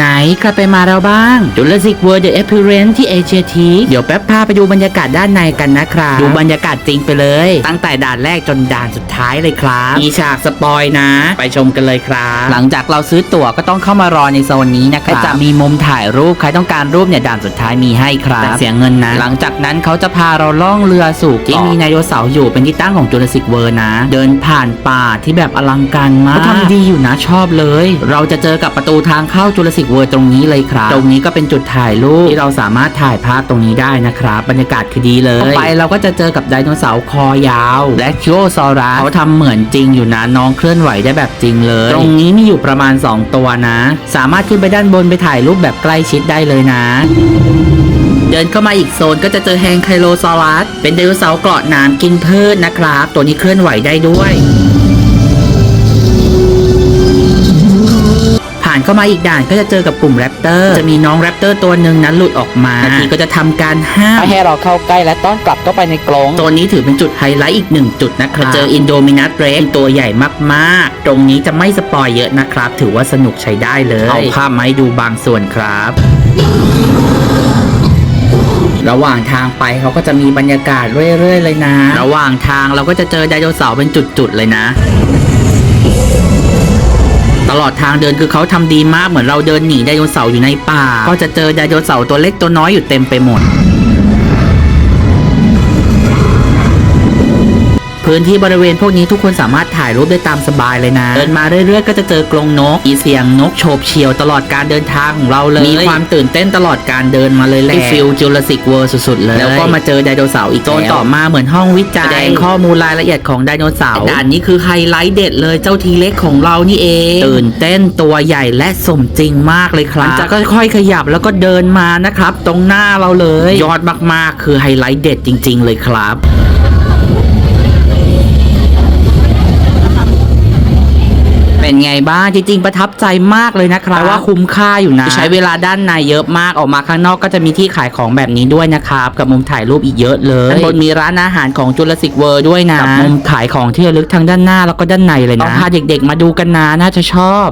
ใครไปมาแล้วบ้าง Jurassic World The Experience ที่เอเชียทีเดี๋ยวแป๊บพาไปดูบรรยากาศด้านในกันนะครับดูบรรยากาศจริงไปเลย ตั้งแต่ด่านแรกจนด่านสุดท้ายเลยครับมีฉากสปอยนะ ไปชมกันเลยครับหลังจากเราซื้อตั๋วก็ต้องเข้ามารอในโซนนี้นะครับจะมีมุมถ่ายรูปใครต้องการรูปเนี่ยด่านสุดท้ายมีให้ครับแต่เสียเงินนะ หลังจากนั้นเขาจะพาเราล่องเรือสู่ที่มีไดโนเสาร์อยู่เป็นที่ตั้งของ Jurassic World นะ เดินผ่านป่าที่แบบอลังการมากเขาทำดีอยู่นะชอบเลย เราจะเจอกับประตูทางเข้า Jurassic World ตรงนี้เลยครับ ตรงนี้ก็เป็นจุดถ่ายรูปที่เราสามารถถ่ายภาพตรงนี้ได้นะครับ บรรยากาศคือดีเลยไปเราก็จะเจอกับไดโนเสาร์คอยาว และคิโอซอรัสเขาทำเหมือนจริงอยู่นะน้องเคลื่อนไหวได้แบบจริงเลย ตรงนี้มีอยู่ประมาณ 2 ตัวนะ สามารถขึ้นไปด้านบนไปถ่ายรูปแบบใกล้ชิดได้เลยนะเดินเข้ามาอีกโซนก็จะเจอแฮงไคโลซอรัสเป็นไดโนเสาร์เกาะหนามกินพืชนะครับ ตัวนี้เคลื่อนไหวได้ด้วย เข้ามาอีกด่านก็จะเจอกับกลุ่มแรปเตอร์จะมีน้องแรปเตอร์ตัวหนึ่งนั้นหลุดออกมานาทีก็จะทำการห้ามไม่ให้เราเข้าใกล้และต้อนกลับเข้าไปในกรงโซนนี้ถือเป็นจุดไฮไลท์อีกหนึ่งจุดนะครับเจออินโดมินัสเรกตัวใหญ่มากๆ ตรงนี้จะไม่สปอยเยอะนะครับ ถือว่าสนุกใช้ได้เลยเอาภาพมาให้ดูบางส่วนครับระหว่างทางไปเขาก็จะมีบรรยากาศเรื่อยๆเลยนะ ระหว่างทางเราก็จะเจอไดโนเสาร์เป็นจุดๆเลยนะ ตลอดทางเดินคือเขาทำดีมากเหมือนเราเดินหนีไดโนเสาร์อยู่ในป่า ก็จะเจอไดโนเสาร์ตัวเล็กตัวน้อยอยู่เต็มไปหมด พื้นที่บริเวณพวกนี้ทุกคนสามารถถ่ายรูปได้ตามสบายเลยนะ เดินมาเรื่อยๆ ก็จะเจอกรงนกอีเสียงนกโฉบเฉี่ยวตลอดการเดินทางของเราเลย มีความตื่นเต้นตลอดการเดินมาเลยแหละฟิลจูราสิกเวิร์สุดๆเลย แล้วก็มาเจอไดโนเสาร์อีกโซนต่อมาเหมือนห้องวิจัยแสดงข้อมูลรายละเอียดของไดโนเสาร์ด่านนี้คือไฮไลท์เด็ดเลยเจ้าทีเล็กของเรานี่เองตื่นเต้นตัวใหญ่และสมจริงมากเลยครับมันจะค่อยๆขยับแล้วก็เดินมานะครับ ตรงหน้าเราเลย ยอดมากๆ คือไฮไลท์เด็ดจริง ๆ เลยครับ เป็นไงบ้างจริงๆประทับใจมากเลยนะครับว่าคุ้มค่าอยู่นะ ใช้เวลาด้านในเยอะมากออกมาข้างนอกก็จะมีที่ขายของแบบนี้ด้วยนะครับ กับมุมถ่ายรูปอีกเยอะเลยด้านบนมีร้านอาหารของจุลศิกเวิร์ด้วยนะกับมุมขายของที่ระลึกทั้งด้านหน้าแล้วก็ด้านในเลยนะต้องพาเด็กๆมาดูกันนะน่าจะชอบ